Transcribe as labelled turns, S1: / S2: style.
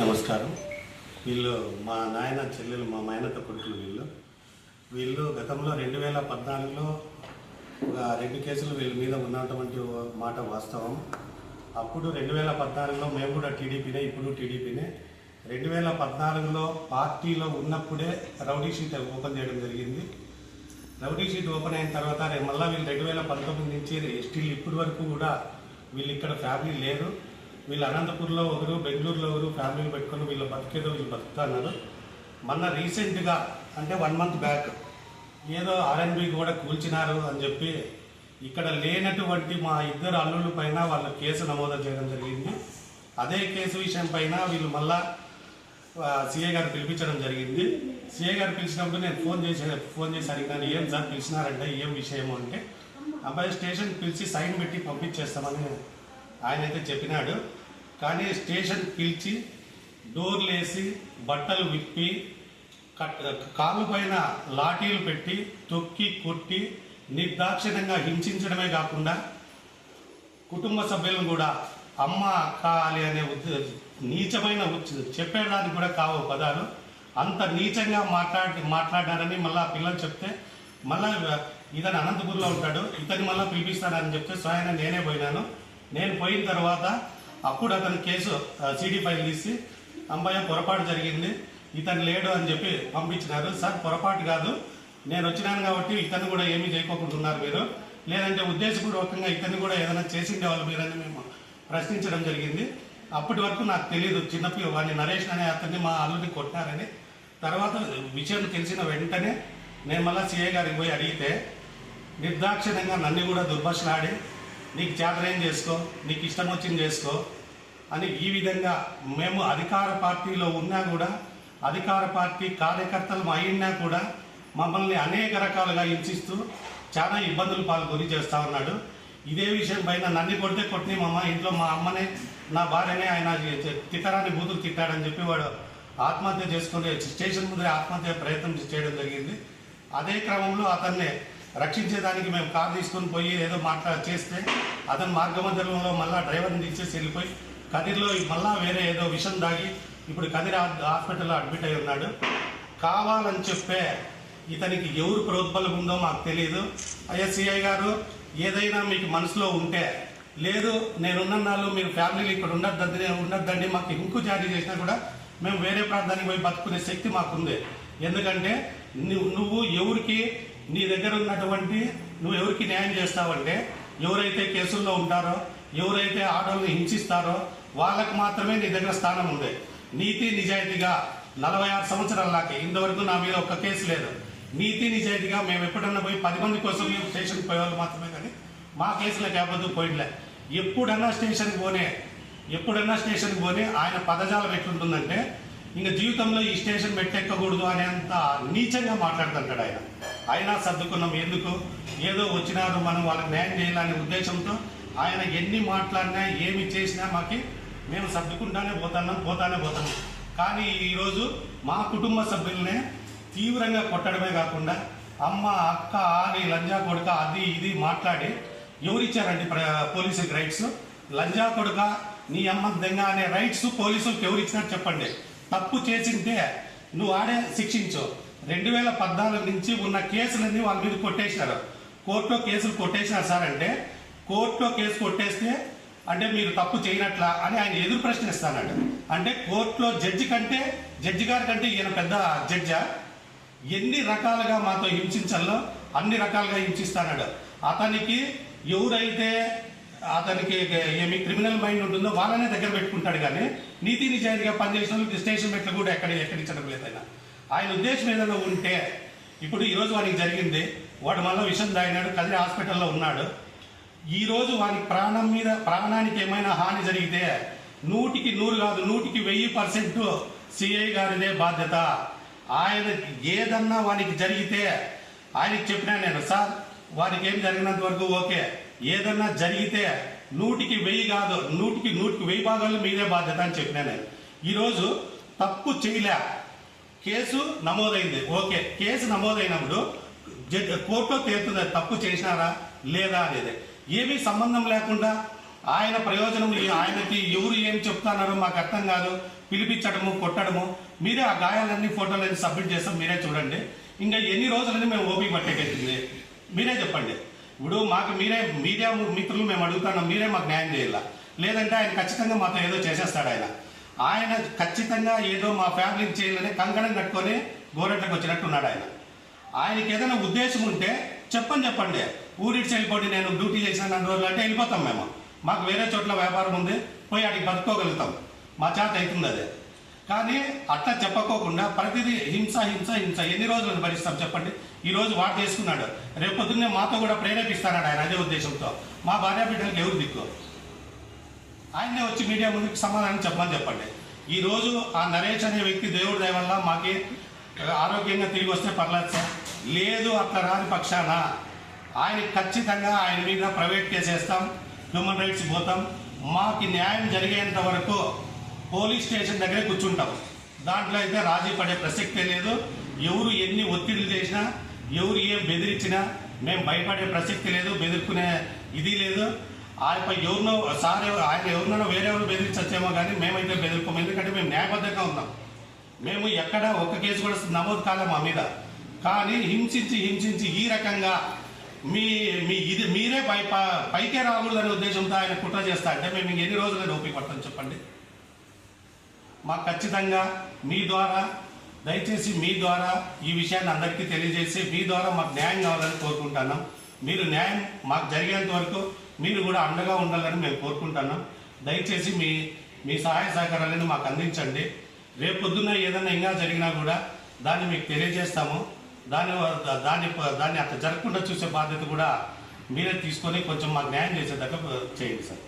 S1: నమస్కారం. వీళ్ళు మా నాయన చెల్లెలు మా మైనత కొడుకులు వీళ్ళు. వీళ్ళు గతంలో రెండు వేల పద్నాలుగులో ఒక రెండు కేసులు వీళ్ళ మీద ఉన్నటువంటి మాట వాస్తవం. అప్పుడు రెండు వేల పద్నాలుగులో మేము కూడా టీడీపీనే ఇప్పుడు టీడీపీనే. రెండు వేల పద్నాలుగులో పార్టీలో ఉన్నప్పుడే రౌడీ షీట్ ఓపెన్ చేయడం జరిగింది. రౌడీ షీట్ ఓపెన్ అయిన తర్వాత మళ్ళీ వీళ్ళు రెండు వేల పంతొమ్మిది నుంచి స్టిల్ ఇప్పటి వరకు కూడా వీళ్ళు ఇక్కడ ఫ్యామిలీ లేరు. వీళ్ళు అనంతపూర్లో ఒకరు బెంగళూరులో ఒకరు ఫ్యామిలీని పెట్టుకొని వీళ్ళు బతికేదో వీళ్ళు బతుకుతున్నారు. మొన్న రీసెంట్గా అంటే వన్ మంత్ బ్యాక్ ఏదో ఆర్ఎన్బి కూడా కూల్చినారు అని చెప్పి ఇక్కడ లేనటువంటి మా ఇద్దరు అల్లుల పైన వాళ్ళ కేసు నమోదు చేయడం జరిగింది. అదే కేసు విషయం పైన వీళ్ళు మళ్ళా సిఏ గారు పిలిపించడం జరిగింది. సిఏ గారు పిలిచినప్పుడు నేను ఫోన్ చేసి ఫోన్ చేసి అడిగినాను ఏం సార్ పిలిచినారంటే ఏం విషయం అంటే అబ్బాయి స్టేషన్ పిలిచి సైన్ పెట్టి పంపించేస్తామని ఆయన అయితే చెప్పినాడు. కానీ స్టేషన్ పిలిచి డోర్లు వేసి బట్టలు విప్పి కట్ కాళ్ళు పైన లాఠీలు పెట్టి తొక్కి కొట్టి నిర్దాక్షిణ్యంగా హింసించడమే కాకుండా కుటుంబ సభ్యులను కూడా అమ్మ అక్క అని అనే ఉద్ద- నీచమైన చెప్పేదానికి కూడా కావు పదాలు. అంత నీచంగా మాట్లాడి మాట్లాడారని మళ్ళీ ఆ పిల్లలు చెప్తే మళ్ళా ఇతను అనంతపూర్లో ఉంటాడు ఇతని మళ్ళీ పిలిపిస్తాడని చెప్తే స్వయంగా నేనే పోయినాను. నేను పోయిన తర్వాత అప్పుడు అతను కేసు సిడి ఫైల్ తీసి అమ్మాయి పొరపాటు జరిగింది ఇతను లేడు అని చెప్పి పంపించినారు. సార్ పొరపాటు కాదు. నేను వచ్చినాను కాబట్టి ఇతను కూడా ఏమీ చేయకోకుండా ఉన్నారు మీరు. లేదంటే ఉద్దేశపూర్వకంగా ఇతను కూడా ఏదైనా చేసిండే వాళ్ళు మీరని మేము ప్రశ్నించడం జరిగింది. అప్పటి వరకు నాకు తెలియదు చిన్నపిల్ల వాడిని నరేష్ అనే అతన్ని మా అల్లుని కొట్టారని. తర్వాత విషయం తెలిసిన వెంటనే నేను మళ్ళీ సిఐ గారికి పోయి అడిగితే నిర్దాక్షిణ్యంగా నన్ను కూడా దుర్భాషలాడి నీకు చేతనేం చేసుకో? నీకు ఇష్టం వచ్చింది చేసుకో. అని ఈ విధంగా మేము అధికార పార్టీలో ఉన్నా కూడా అధికార పార్టీ కార్యకర్తలు అయినా కూడా మమ్మల్ని అనేక రకాలుగా హింసిస్తూ చాలా ఇబ్బందులు పాలు గురి ఉన్నాడు. ఇదే విషయం పైన నన్ను కొడితే కొట్టిన మా ఇంట్లో మా అమ్మనే నా భార్యనే ఆయన తిట్టరాని బూతులు తిట్టాడని చెప్పి వాడు ఆత్మహత్య చేసుకునే స్టేషన్ ముందే ఆత్మహత్య ప్రయత్నం చేయడం జరిగింది. అదే క్రమంలో అతన్ని రక్షించేదానికి మేము కార్ తీసుకొని పోయి ఏదో మాట్లా చేస్తే అతను మార్గమధ్యంలో మళ్ళా డ్రైవర్ని తీసేసి వెళ్ళిపోయి కదిర్లో మళ్ళా వేరే ఏదో విషం దాగి ఇప్పుడు కదిరి హాస్పిటల్లో అడ్మిట్ అయి ఉన్నాడు. కావాలని చెప్పే ఇతనికి ఎవరు ప్రోద్బలం ఉందో మాకు తెలియదు అయ్యా సిఐ గారు ఏదైనా మీకు మనసులో ఉంటే లేదు నేనున్న నాళ్ళు మీరు ఫ్యామిలీలు ఇక్కడ ఉండద్దండి ఉండద్దండి మాకు ఇంకు జారీ చేసినా కూడా మేము వేరే ప్రాంతానికి పోయి బతుకునే శక్తి మాకుంది. ఎందుకంటే నువ్వు నువ్వు ఎవరికి నీ దగ్గర ఉన్నటువంటి నువ్వు ఎవరికి న్యాయం చేస్తావంటే ఎవరైతే కేసుల్లో ఉంటారో ఎవరైతే ఆడవాళ్ళని హింసిస్తారో వాళ్ళకు మాత్రమే నీ దగ్గర స్థానం ఉంది. నీతి నిజాయితీగా నలభై ఆరు సంవత్సరాల ఇంతవరకు నా మీద ఒక్క కేసు లేదు. నీతి నిజాయితీగా మేము ఎప్పుడన్నా పోయి పది మంది కోసం మేము స్టేషన్కి పోయేవాళ్ళు మాత్రమే కానీ మా కేసులకు యావద్దు పోయిట్లే ఎప్పుడన్నా స్టేషన్కి పోనే ఎప్పుడన్నా స్టేషన్కి పోనీ ఆయన పదజాలం ఎట్లుంటుందంటే ఇంకా జీవితంలో ఈ స్టేషన్ పెట్టెక్కకూడదు అనేంత నీచంగా మాట్లాడుతుంటాడు ఆయన. అయినా సర్దుకున్నాం. ఎందుకు? ఏదో వచ్చినారు మనం వాళ్ళకి న్యాయం చేయాలనే ఉద్దేశంతో ఆయన ఎన్ని మాట్లాడినా ఏమి చేసినా మాకి మేము సర్దుకుంటానే పోతున్నాం పోతానే పోతున్నాం. కానీ ఈరోజు మా కుటుంబ సభ్యులనే తీవ్రంగా కొట్టడమే కాకుండా అమ్మ అక్క ఆని లంజా కొడుక అది ఇది మాట్లాడి ఎవరిచ్చారండి ప్ర- పోలీసులకు రైట్స్ లంజా కొడుక నీ అమ్మ దెంగ అనే రైట్స్ పోలీసులకు ఎవరిచ్చినారు చెప్పండి. తప్పు చేసింటే నువ్వు ఆడే శిక్షించు. రెండు వేల పద్నాలుగు నుంచి ఉన్న కేసులన్నీ వాళ్ళ మీద కొట్టేశారు కోర్టులో కేసులు కొట్టేసినారు సార్ అంటే కోర్టులో కేసు కొట్టేస్తే అంటే మీరు తప్పు చేయనట్లా అని ఆయన ఎదురు ప్రశ్నిస్తానండి. అంటే కోర్టులో జడ్జి కంటే జడ్జి గారి కంటే ఈయన పెద్ద జడ్జా? ఎన్ని రకాలుగా మాతో హింసించాలో అన్ని రకాలుగా హింసిస్తాడు అతనికి ఎవరైతే అతనికి ఏమి క్రిమినల్ మైండ్ ఉంటుందో వాళ్ళనే దగ్గర పెట్టుకుంటాడు కానీ నీతి నిజాయితీగా పనిచేసిన స్టేషన్ మెట్లు కూడా ఎక్కడ ఎక్కడించడం లేదు ఆయన. ఆయన ఉద్దేశం ఏదైనా ఉంటే ఇప్పుడు ఈరోజు వానికి జరిగింది వాడు వల్ల విషం తాగినాడు కదిరి హాస్పిటల్లో ఉన్నాడు. ఈరోజు వాని ప్రాణం మీద ప్రాణానికి ఏమైనా హాని జరిగితే నూటికి నూరు కాదు నూటికి వెయ్యి పర్సెంట్ సిఐ గారిదే బాధ్యత. ఆయన ఏదన్నా వానికి జరిగితే ఆయనకి చెప్పినా నేను సార్ వారికి ఏం జరిగినంత వరకు ఓకే. ఏదన్నా జరిగితే నూటికి వెయ్యి కాదు నూటికి నూటికి వెయ్యి భాగాలు మీదే బాధ్యత అని చెప్పినా నేను. ఈరోజు తప్పు చేయలే. కేసు నమోదైంది. ఓకే కేసు నమోదైనప్పుడు జడ్ కోర్టులో తేలుతుంది తప్పు చేసినారా లేదా అనేది. ఏమీ సంబంధం లేకుండా ఆయన ప్రయోజనం ఆయనకి ఎవరు ఏం చెప్తున్నారో మాకు అర్థం కాదు. పిలిపించడము కొట్టడము. మీరే ఆ గాయాలన్నీ ఫోటోలన్నీ సబ్మిట్ చేస్తాం. మీరే చూడండి. ఇంకా ఎన్ని రోజులని మేము ఓపిక పట్టేకెత్తుంది మీరే చెప్పండి. ఇప్పుడు మాకు మీరే మీడియా మిత్రులు మేము అడుగుతున్నాం. మీరే మాకు న్యాయం చేయాల? లేదంటే ఆయన ఖచ్చితంగా మాతో ఏదో చేసేస్తాడు ఆయన. ఆయన ఖచ్చితంగా ఏదో మా ఫ్యామిలీకి చేయాలని కంకణం కట్టుకొని గోరెట్లకు వచ్చినట్టున్నాడు ఆయన. ఆయనకి ఏదైనా ఉద్దేశం ఉంటే చెప్పని చెప్పండి. ఊరిటి వెళ్ళిపోండి నేను డ్యూటీ చేసిన రెండు రోజులు అంటే వెళ్ళిపోతాం మేము. మాకు వేరే చోట్ల వ్యాపారం ఉంది పోయి అడిగి బతుకోగలుగుతాం. మా చేత అవుతుంది అదే. కానీ అట్లా చెప్పకోకుండా ప్రతిదీ హింస హింస హింస. ఎన్ని రోజులు భరిస్తాం చెప్పండి? ఈ రోజు వాడు చేసుకున్నాడు. రేపు పొద్దున్నే మాతో కూడా ప్రేరేపిస్తాడు ఆయన అదే ఉద్దేశంతో. మా భార్య బిడ్డలకు ఎవరు దిక్కు? ఆయన్నే వచ్చి మీడియా ముందుకు సమాధానం చెప్పమని చెప్పండి. ఈ రోజు ఆ నరేష్ అనే వ్యక్తి దేవుడి దయ వల్ల మాకి ఆరోగ్యంగా తిరిగి వస్తే పర్లేదు సార్. లేదు అట్లా రాని పక్షాన ఆయన ఖచ్చితంగా ఆయన మీద ప్రైవేట్ కేసు వేస్తాం హ్యూమన్ రైట్స్ పోతాం. మాకు న్యాయం జరిగేంత వరకు పోలీస్ స్టేషన్ దగ్గరే కూర్చుంటాం. దాంట్లో అయితే రాజీ పడే ప్రసక్తే లేదు. ఎవరు ఎన్ని ఒత్తిడిలు చేసినా ఎవరు ఏం బెదిరించినా మేము భయపడే ప్రసక్తి లేదు బెదిర్కునే ఇది లేదు. ఆయనపై ఎవరినో సార్ ఆయన ఎవరినో వేరే ఎవరు బెదిరించచ్చేమో కానీ మేమైతే బెదిరిపోము. ఎందుకంటే మేము న్యాయబద్ధంగా ఉన్నాం. మేము ఎక్కడ ఒక్క కేసు కూడా నమోదు కాలే మా మీద. కానీ హింసించి హింసించి ఈ రకంగా మీ మీ ఇది మీరే పై పైకే రాకూడదనే ఉద్దేశంతో ఆయన కుట్ర చేస్తా అంటే మేము ఎన్ని రోజులు ఓపిక పడతాం చెప్పండి. మాకు ఖచ్చితంగా మీ ద్వారా దయచేసి మీ ద్వారా ఈ విషయాన్ని అందరికీ తెలియజేసి మీ ద్వారా మాకు న్యాయం కావాలని కోరుకుంటున్నాం. మీరు న్యాయం మాకు జరిగేంత వరకు మీరు కూడా అండగా ఉండాలని మేము కోరుకుంటున్నాం. దయచేసి మీ మీ సహాయ సహకారాలను మాకు అందించండి. రేపు పొద్దున్న ఏదైనా ఇంకా జరిగినా కూడా దాన్ని మీకు తెలియజేస్తాము. దాని దాన్ని దాన్ని అట్లా జరగకుండా చూసే బాధ్యత కూడా మీరే తీసుకొని కొంచెం మాకు న్యాయం చేసేదాకా చేయండి సార్.